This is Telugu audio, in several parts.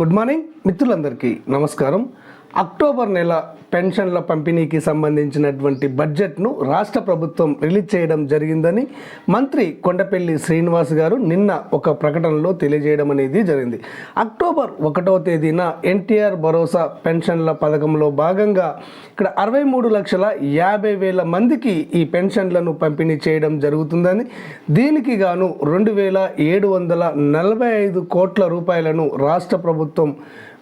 గుడ్ మార్నింగ్ మిత్రులందరికీ నమస్కారం. అక్టోబర్ నెల పెన్షన్ల పంపిణీకి సంబంధించినటువంటి బడ్జెట్ను రాష్ట్ర ప్రభుత్వం రిలీజ్ చేయడం జరిగిందని మంత్రి కొండపల్లి శ్రీనివాస్ గారు నిన్న ఒక ప్రకటనలో తెలియజేయడం అనేది జరిగింది. అక్టోబర్ ఒకటవ తేదీన ఎన్టీఆర్ భరోసా పెన్షన్ల పథకంలో భాగంగా ఇక్కడ అరవై మూడు లక్షల యాభై వేల మందికి ఈ పెన్షన్లను పంపిణీ చేయడం జరుగుతుందని దీనికి గాను రెండు వేల ఏడు వందల నలభై ఐదు కోట్ల రూపాయలను రాష్ట్ర ప్రభుత్వం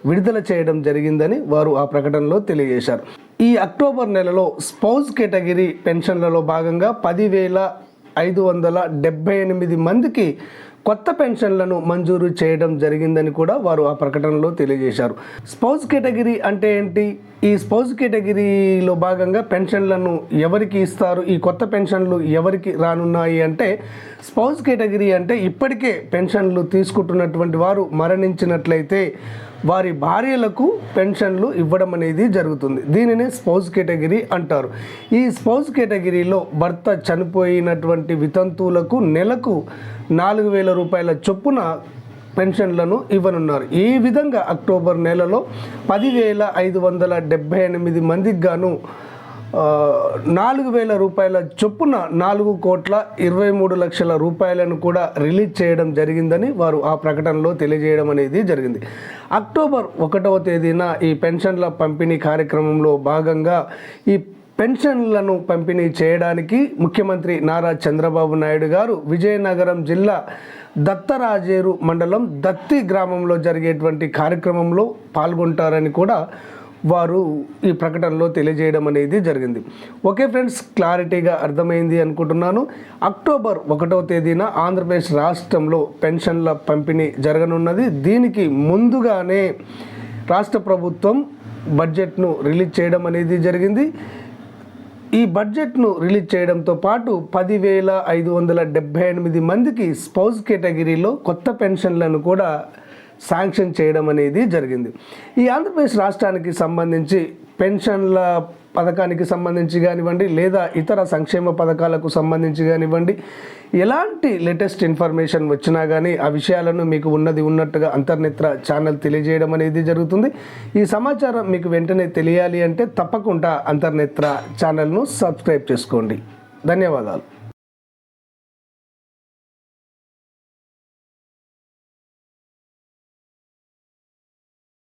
విడుదల చేయడం జరిగిందని వారు ఆ ప్రకటనలో తెలియజేశారు. ఈ అక్టోబర్ నెలలో స్పౌజ్ కేటగిరీ పెన్షన్లలో భాగంగా పదివేల ఐదు వందల డెబ్బై ఎనిమిది మందికి కొత్త పెన్షన్లను మంజూరు చేయడం జరిగిందని కూడా వారు ఆ ప్రకటనలో తెలియజేశారు. స్పౌజ్ కేటగిరీ అంటే ఏంటి? ఈ స్పౌజ్ కేటగిరీలో భాగంగా పెన్షన్లను ఎవరికి ఇస్తారు? ఈ కొత్త పెన్షన్లు ఎవరికి రానున్నాయి అంటే స్పౌజ్ కేటగిరీ అంటే ఇప్పటికే పెన్షన్లు తీసుకుంటున్నటువంటి వారు మరణించినట్లయితే వారి భార్యలకు పెన్షన్లు ఇవ్వడం అనేది జరుగుతుంది. దీనిని స్పౌజ్ కేటగిరీ అంటారు. ఈ స్పౌజ్ కేటగిరీలో భర్త చనిపోయినటువంటి వితంతువులకు నెలకు నాలుగు వేల రూపాయల చొప్పున పెన్షన్లను ఇవ్వనున్నారు. ఈ విధంగా అక్టోబర్ నెలలో పదివేల ఐదు వందల డెబ్బై ఎనిమిది మందికి గాను నాలుగు వేల రూపాయల చొప్పున నాలుగు కోట్ల ఇరవై మూడు లక్షల రూపాయలను కూడా రిలీజ్ చేయడం జరిగిందని వారు ఆ ప్రకటనలో తెలియజేయడం అనేది జరిగింది. అక్టోబర్ ఒకటవ తేదీన ఈ పెన్షన్ల పంపిణీ కార్యక్రమంలో భాగంగా ఈ పెన్షన్లను పంపిణీ చేయడానికి ముఖ్యమంత్రి నారా చంద్రబాబు నాయుడు గారు విజయనగరం జిల్లా దత్తరాజేరు మండలం దత్తి గ్రామంలో జరిగేటువంటి కార్యక్రమంలో పాల్గొంటారని కూడా వారు ఈ ప్రకటనలో తెలియజేయడం అనేది జరిగింది. ఓకే ఫ్రెండ్స్ క్లారిటీగా అర్థమైంది అనుకుంటున్నాను. అక్టోబర్ ఒకటవ తేదీన ఆంధ్రప్రదేశ్ రాష్ట్రంలో పెన్షన్ల పంపిణీ జరగనున్నది. దీనికి ముందుగానే రాష్ట్ర ప్రభుత్వం బడ్జెట్ను రిలీజ్ చేయడం అనేది జరిగింది. ఈ బడ్జెట్ను రిలీజ్ చేయడంతో పాటు పదివేల ఐదు వందల డెబ్బై ఎనిమిది మందికి స్పౌజ్ కేటగిరీలో కొత్త పెన్షన్లను కూడా శాంక్షన్ చేయడం అనేది జరిగింది. ఈ ఆంధ్రప్రదేశ్ రాష్ట్రానికి సంబంధించి పెన్షన్ల పథకానికి సంబంధించి కానివ్వండి లేదా ఇతర సంక్షేమ పథకాలకు సంబంధించి కానివ్వండి ఎలాంటి లేటెస్ట్ ఇన్ఫర్మేషన్ వచ్చినా కానీ ఆ విషయాలను మీకు ఉన్నది ఉన్నట్టుగా అంతర్నేత్ర ఛానల్ తెలియజేయడం అనేది జరుగుతుంది. ఈ సమాచారం మీకు వెంటనే తెలియాలి అంటే తప్పకుండా అంతర్నేత్ర ఛానల్ను సబ్స్క్రైబ్ చేసుకోండి. ధన్యవాదాలు.